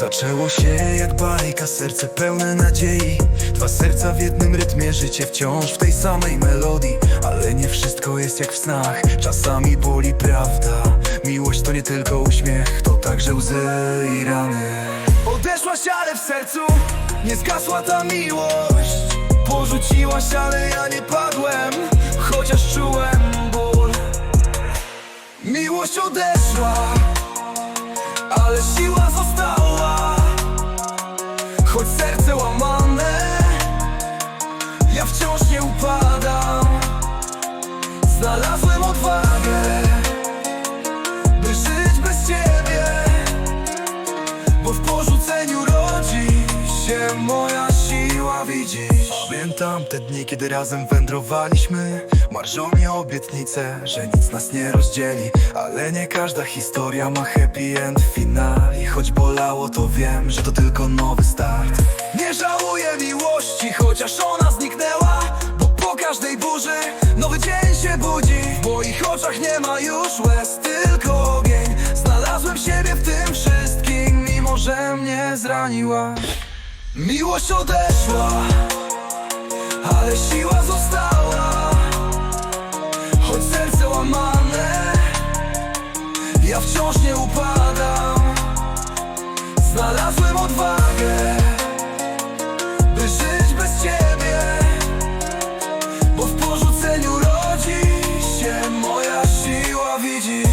Zaczęło się jak bajka, serce pełne nadziei. Dwa serca w jednym rytmie, życie wciąż w tej samej melodii. Ale nie wszystko jest jak w snach, czasami boli prawda. Miłość to nie tylko uśmiech, to także łzy i rany. Odeszłaś, ale w sercu nie zgasła ta miłość. Porzuciłaś, ale ja nie padłem, chociaż czułem ból. Miłość odeszła serce łamane Ja wciąż nie upadam. Znalazłem odwagę By żyć bez ciebie. Bo w porzuceniu rodzi się moja siła Widzisz? Pamiętam te dni, kiedy razem wędrowaliśmy. Marżą mi obietnice, że nic nas nie rozdzieli. Ale nie każda historia ma happy end w finale choć bolało to wiem, że to tylko nowy start. Nie żałuję miłości, chociaż ona zniknęła Bo po każdej burzy nowy dzień się budzi. W moich oczach nie ma już łez, tylko ogień. Znalazłem siebie w tym wszystkim, mimo że mnie zraniłaś Miłość odeszła, ale siła została. Choć serce łamane Ja wciąż nie upadam Znalazłem odwagę By żyć bez ciebie Bo w porzuceniu rodzi się moja siła widzisz?